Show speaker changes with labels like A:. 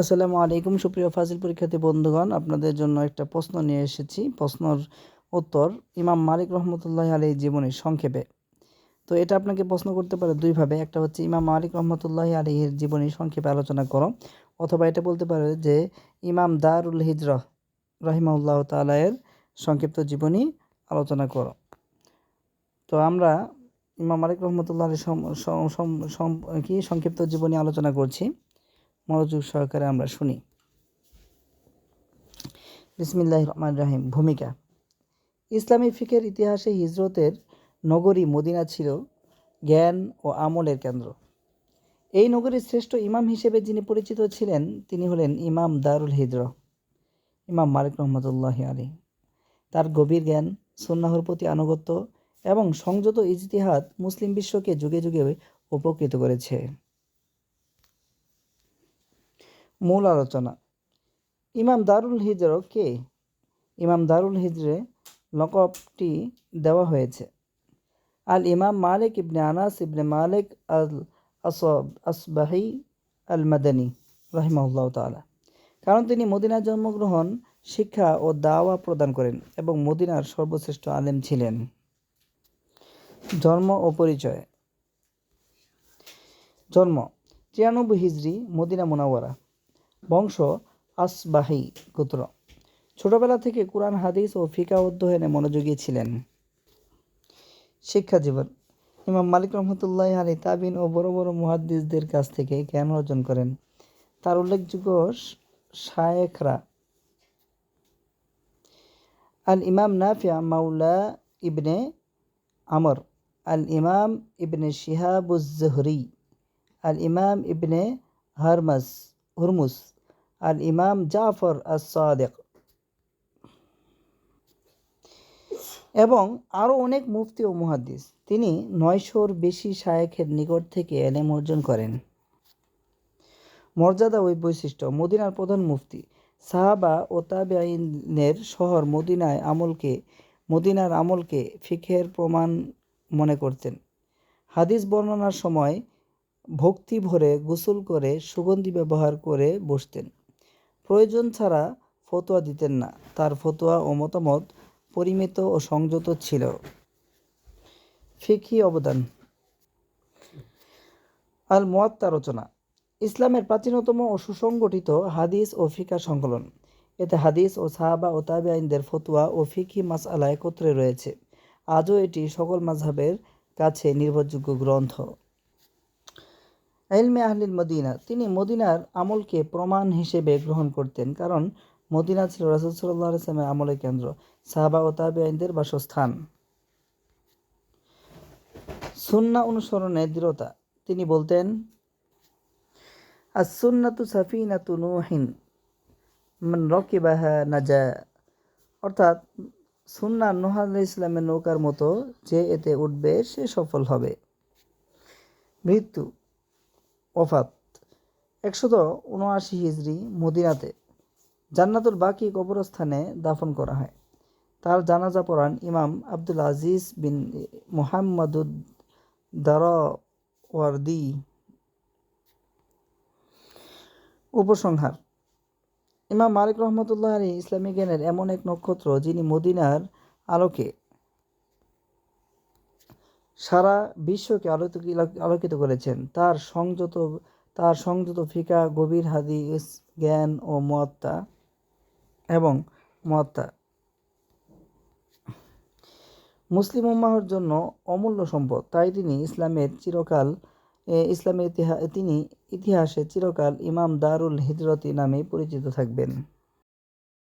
A: আসসালামু আলাইকুম। সুপ্রিয় ফাজিল পরীক্ষার্থী বন্ধুগণ, আপনাদের জন্য একটা প্রশ্ন নিয়ে এসেছি। প্রশ্নর উত্তর ইমাম মালিক রহমতুল্লাহ আলী জীবনী সংক্ষেপে। তো এটা আপনাকে প্রশ্ন করতে পারে দুইভাবে। একটা হচ্ছে ইমাম মালিক রহমতুল্লাহ আলীর জীবনী সংক্ষেপে আলোচনা করো, অথবা এটা বলতে পারে যে ইমাম দারুল হিজরহ রহিমাউল্লাহ তালায়ের সংক্ষিপ্ত জীবনী আলোচনা করো। তো আমরা ইমাম মালিক রহমতুল্লাহ আলী কি? সংক্ষিপ্ত জীবনী আলোচনা করছি। মনোযোগ সহকারে আমরা শুনি। বিসমিল্লাহ রহমান রাহিম, ভূমিকা। ইসলামী ফিকের ইতিহাসে হিজরতের নগরী মদিনা ছিল জ্ঞান ও আমলের কেন্দ্র। এই নগরীর শ্রেষ্ঠ ইমাম হিসেবে যিনি পরিচিত ছিলেন, তিনি হলেন ইমাম দারুল হিজর, ইমাম মালিক রহমতুল্লাহ আলী তার গভীর জ্ঞান, সুন্নাহর প্রতি আনুগত্য এবং সংযত ইজতিহাদ মুসলিম বিশ্বকে যুগে যুগে উপকৃত করেছে। মূল আলোচনা। ইমাম দারুল হিজর কে? ইমাম দারুল হিজরে লকবটি দেওয়া হয়েছে। আল ইমাম মালিক ইবনে আনাস ইবনে মালিক আল আসব আসবাহি আল মাদানী রহিমাউল্লাহ তালা কারণ তিনি মদিনার জন্মগ্রহণ, শিক্ষা ও দাওয়া প্রদান করেন এবং মদিনার সর্বশ্রেষ্ঠ আলেম ছিলেন। জন্ম ও পরিচয়। জন্ম তিরানব্বই হিজড়ি মদিনা মোনাওয়ারা। বংশ আসবাহি গোত্র। ছোটবেলা থেকে কোরআন, হাদিস ও ফিকা অধ্যয়নে মনোযোগী ছিলেন। শিক্ষা জীবন। ইমাম মালিক রহমতুল্লাহ আলী তাবিন ও বড় বড় মুহাদ্দিসদের কাছ থেকে জ্ঞান অর্জন করেন। তার উল্লেখযোগ্য শায়েখরা আল ইমাম নাফিয়া মাউলা ইবনে আমর আল ইমাম ইবনে শিহাবুজহরি আল ইমাম ইবনে হারমাস হুরমুস আল ইমাম জাফর আস সাদেক এবং আরও অনেক মুফতি ও মুহাদ্দিস, তিনি নয়শোর বেশি শায়েখের নিকট থেকে এলেম অর্জন করেন। মর্যাদা ওই বৈশিষ্ট্য, মদিনার প্রধান মুফতি। সাহাবা ও তাবেআইনের শহর মদিনায় আমলকে, মদিনার আমলকে ফিখের প্রমাণ মনে করতেন। হাদিস বর্ণনার সময় ভক্তি ভরে গোসল করে সুগন্ধি ব্যবহার করে বসতেন। প্রয়োজন ছাড়া ফতোয়া দিতেন না। তার ফতোয়া ও মতামত পরিমিত ও সংযত ছিল। ফিকি অবদান। আল মোয়াত্তা রচনা। ইসলামের প্রাচীনতম ও সুসংগঠিত হাদিস ও ফিকা সংকলন। এতে হাদিস ও সাহাবা ও তাবে আইনদের ফতুয়া ও ফিকি মাস মাসআলা একত্রে রয়েছে। আজও এটি সকল মাঝহাবের কাছে নির্ভরযোগ্য গ্রন্থ। এলমে আহলিল মদিনা, তিনি মদিনার আমলকে প্রমাণ হিসেবে গ্রহণ করতেন কারণ মদিনা ছিল রাসুল সাল্লাহ আমলের কেন্দ্র, সাহাবা ও তাবে আইনদের বাসস্থান। সুন্না অনুসরণে দৃঢ়তা, তিনি বলতেন আসুন্নাতু সাফিনাতু নুহিন মান রকিবাহা নাজা। অর্থাৎ, সুন্না নোহ ইসলামের নৌকার মতো যে এতে উঠবে সে সফল হবে। মৃত্যু ওফাত। একশত উনআশি হিজড়ি মদিনাতে জান্নাতুল বাকি কবরস্থানে দাফন করা হয়। তার জানাজা পড়ান ইমাম আব্দুল আজিজ বিন মোহাম্মদুদ দারওয়ার্দি। উপসংহার, ইমাম মালিক রহমতুল্লাহ আলী ইসলামী জ্ঞানের এমন এক নক্ষত্র যিনি মদিনার আলোকে সারা বিশ্বকে আলোকিত আলোকিত করেছেন। তার সংযত তার সংযত ফিকা, গভীর হাদিস জ্ঞান ও মত্তা এবং মত্তা মুসলিম উম্মাহর জন্য অমূল্য সম্পদ। তাই তিনি ইসলামের চিরকাল ইসলামের ইতিহাস তিনি ইতিহাসে চিরকাল ইমাম দারুল হিজরতি নামে পরিচিত থাকবেন।